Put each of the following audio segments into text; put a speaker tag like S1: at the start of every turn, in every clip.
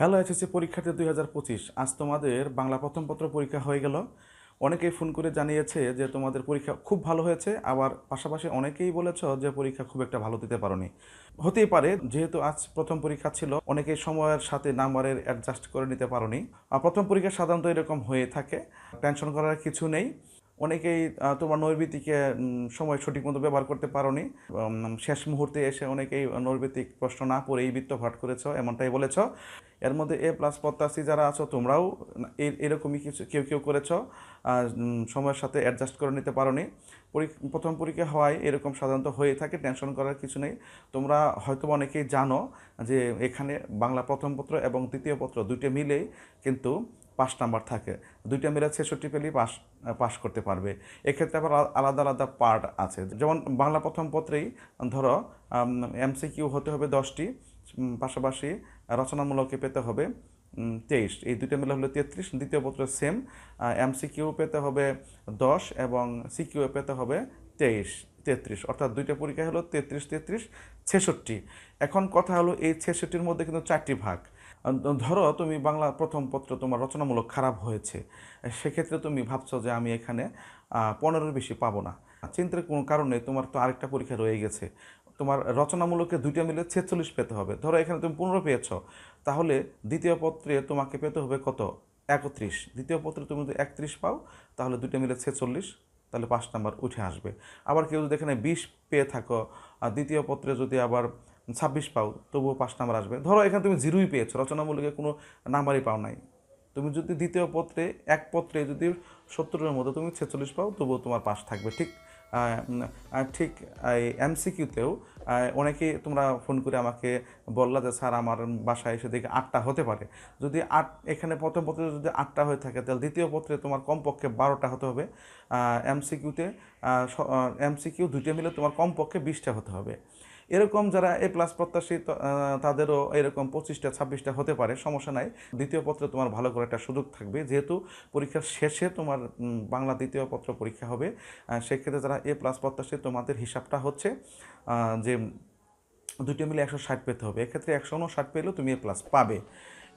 S1: Hello SSC পরীক্ষার্থী দুই হাজার পঁচিশ, আজ তোমাদের বাংলা প্রথম পত্র পরীক্ষা হয়ে গেল। অনেকেই ফোন করে জানিয়েছে যে তোমাদের পরীক্ষা খুব ভালো হয়েছে, আবার পাশাপাশি অনেকেই বলেছ যে পরীক্ষা খুব একটা ভালো দিতে পারোনি। হতেই পারে, যেহেতু আজ প্রথম পরীক্ষা ছিল, অনেকেই সময়ের সাথে নাম্বারের অ্যাডজাস্ট করে নিতে পারোনি। প্রথম পরীক্ষা সাধারণত এরকম হয়ে থাকে টেনশন করার কিছু নেই। অনেকেই তোমার নৈর্বৃত্তিকে সময় সঠিক মতো ব্যবহার করতে পারোনি। শেষ মুহূর্তে এসে অনেকেই নৈর্বৃত্তিক প্রশ্ন না পড়েই বৃত্ত ভাট করেছ, এমনটাই বলেছ। এর মধ্যে এ প্লাস প্রত্যাশী যারা আছো, তোমরাও এরকমই কিছু কেউ কেউ করেছ সময়ের সাথে অ্যাডজাস্ট করে নিতে পারোনি। পরী- প্রথম পরীক্ষা হওয়ায় এরকম সাধারণত হয়ে থাকে টেনশন করার কিছু নেই। তোমরা হয়তো অনেকেই জানো যে এখানে বাংলা প্রথম পত্র এবং দ্বিতীয় পত্র দুইটা মিলেই কিন্তু পাস নাম্বার থাকে। দুইটা মিলে ছেষট্টি পেলেই পাস পাস করতে পারবে। এক্ষেত্রে আবার আলাদা আলাদা পার্ট আছে। যেমন বাংলা প্রথম পত্রেই ধরো এমসিকিউ হতে হবে দশটি পাশাপাশি রচনামূলকে পেতে হবে তেইশ। এই দুইটা মিলে হলো তেত্রিশ। দ্বিতীয় পত্র সেম এমসিকিউ পেতে হবে দশ এবং সিকিউ পেতে হবে তেইশ, তেত্রিশ। অর্থাৎ দুইটা পরীক্ষা হলো তেত্রিশ তেত্রিশ, ছেষট্টি। এখন কথা হলো এই ছেষট্টির মধ্যে কিন্তু চারটি ভাগ। ধরো তুমি বাংলা প্রথম পত্র তোমার রচনামূলক খারাপ হয়েছে, সেক্ষেত্রে তুমি ভাবছ যে আমি এখানে পনেরোর বেশি পাবো না। চিন্তার কোনো কারণে তোমার তো আরেকটা পরীক্ষা রয়ে গেছে। তোমার রচনামূলকে দুইটা মিলে ছেচল্লিশ পেতে হবে। ধরো এখানে তুমি পনেরো পেয়েছ, তাহলে দ্বিতীয় পত্রে তোমাকে পেতে হবে কত? একত্রিশ। দ্বিতীয় পত্রে তুমি যদি একত্রিশ পাও, তাহলে দুইটা মিলে ছেচল্লিশ, তাহলে পাঁচ নাম্বার উঠে আসবে। আবার কেউ যদি এখানে বিশ পেয়ে থাকো দ্বিতীয় পত্রে যদি আবার ছাব্বিশ পাও তবুও পাঁচ নাম্বার আসবে। ধরো এখানে তুমি জিরোই পেয়েছ, রচনামূলকে কোনো নাম্বারই পাও নাই। তুমি যদি দ্বিতীয় পত্রে, এক পত্রে যদি সত্তরের মধ্যে তুমি ছেচল্লিশ পাও, তবুও তোমার পাশ থাকবে। ঠিক ঠিক, এই এমসিকিউতেও অনেকেই তোমরা ফোন করে আমাকে বললা যে, স্যার, আমার বাসায় এসে দেখে আটটা হতে পারে। যদি আট, এখানে প্রথম পত্রে যদি আটটা হয়ে থাকে, তাহলে দ্বিতীয় পত্রে তোমার কমপক্ষে বারোটা হতে হবে এমসিকিউতে। এমসিকিউ দুইটা মিলে তোমার কমপক্ষে বিশটা হতে হবে। এরকম যারা এ প্লাস প্রত্যাশী তাদেরও এরকম পঁচিশটা, ছাব্বিশটা হতে পারে, সমস্যা নাই। দ্বিতীয় পত্রে তোমার ভালো করে একটা সুযোগ থাকবে। যেহেতু পরীক্ষার শেষে তোমার বাংলা দ্বিতীয় পত্র পরীক্ষা হবে সেক্ষেত্রে যারা এ প্লাস প্রত্যাশী তোমাদের হিসাবটা হচ্ছে যে দুইটা মিলে একশো ষাট পেতে হবে। এক্ষেত্রে একশো উনষাট পেলেও তুমি এ প্লাস পাবে।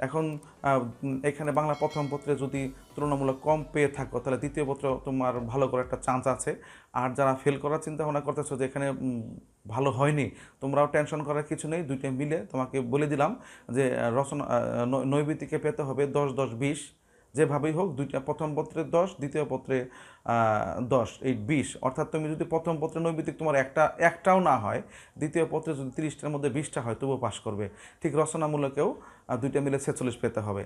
S1: এখন এখানে বাংলা প্রথম পত্রে যদি তুলনামূলক কম পেয়ে থাকো, তাহলে দ্বিতীয় পত্র তোমার ভালো করে একটা চান্স আছে। আর যারা ফেল করার চিন্তা ভাবনা করতেছো যে এখানে ভালো হয়নি, তোমরাও টেনশন করার কিছু নেই। দুইটা মিলে তোমাকে বলে দিলাম যে রচনা নৈবিতিকে পেতে হবে দশ দশ বিশ। যেভাবেই হোক, দুইটা প্রথম পত্রে দশ, দ্বিতীয় পত্রে দশ, এই বিশ। অর্থাৎ তুমি যদি প্রথম পত্রে নৈবিত্তিক তোমার একটা, একটাও না হয়, দ্বিতীয় পত্রে যদি তিরিশটার মধ্যে বিশটা হয়, তবুও পাশ করবে। ঠিক রচনামূলকেও দুইটা মিলে ছেচল্লিশ পেতে হবে।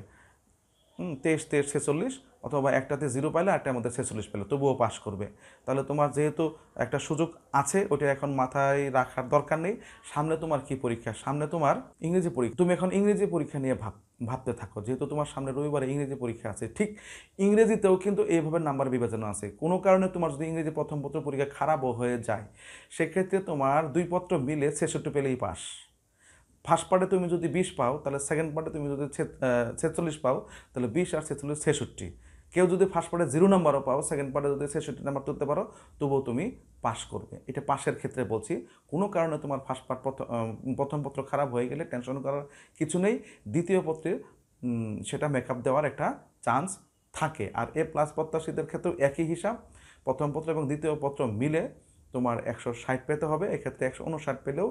S1: তেইশ তেইশ, ছেচল্লিশ, অথবা একটাতে জিরো পাইলে একটার মধ্যে ছেচল্লিশ পেলে, তবুও পাশ করবে। তাহলে তোমার যেহেতু একটা সুযোগ আছে, ওটা এখন মাথায় রাখার দরকার নেই। সামনে তোমার কি পরীক্ষা? সামনে তোমার ইংরেজি পরীক্ষা। তুমি এখন ইংরেজি পরীক্ষা নিয়ে ভাব, ভাবতে থাকো। যেহেতু তোমার সামনে রবিবারে ইংরেজি পরীক্ষা আছে, ঠিক ইংরেজিতেও কিন্তু এইভাবে নাম্বার বিবেচনা আছে। কোনো কারণে তোমার যদি ইংরেজি প্রথম পত্র পরীক্ষা খারাপও হয়ে যায়, সেক্ষেত্রে তোমার দুই পত্র মিলে ছেষট্টি পেলেই পাস ফার্স্ট পার্টে তুমি যদি বিশ পাও, তাহলে সেকেন্ড পার্টে তুমি যদি ছেচল্লিশ পাও, তাহলে বিশ আর ছেচল্লিশ ছেষট্টি। কেউ যদি ফার্স্ট পার্টে জিরো নাম্বারও পাও সেকেন্ড পার্টে যদি ছেষট্টি নাম্বার তুলতে পারো, তবুও তুমি পাস করবে। এটা পাশের ক্ষেত্রে বলছি। কোনো কারণে তোমার ফার্স্ট পার্ট প্রথম পত্র খারাপ হয়ে গেলে টেনশন করার কিছু নেই। দ্বিতীয় পত্রে সেটা মেকআপ দেওয়ার একটা চান্স থাকে। আর এ প্লাস প্রত্যাশীদের ক্ষেত্রেও একই হিসাব। প্রথম পত্র এবং দ্বিতীয় পত্র মিলে তোমার একশো ষাট পেতে হবে। এক্ষেত্রে একশো উনষাট পেলেও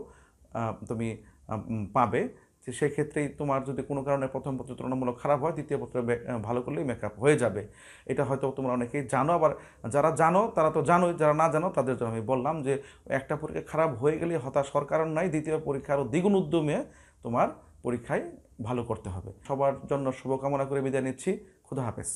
S1: তুমি পাবে। যে সেক্ষেত্রেই তোমার যদি কোনো কারণে প্রথম পত্র তুলনামূলক খারাপ হয়, দ্বিতীয় পত্র ভালো করলেই মেকআপ হয়ে যাবে। এটা হয়তো তোমরা অনেকেই জানো, আবার যারা জানো, তারা তো জানোই, যারা না জানো, তাদের জন্য আমি বললাম যে একটা পরীক্ষা খারাপ হয়ে গেলে হতাশ হওয়ার কারণ নাই, দ্বিতীয় পরীক্ষা আরও দ্বিগুণ উদ্যমে তোমার পরীক্ষায় ভালো করতে হবে। সবার জন্য শুভকামনা করে বিদায় নিচ্ছি। খুদা হাফেজ।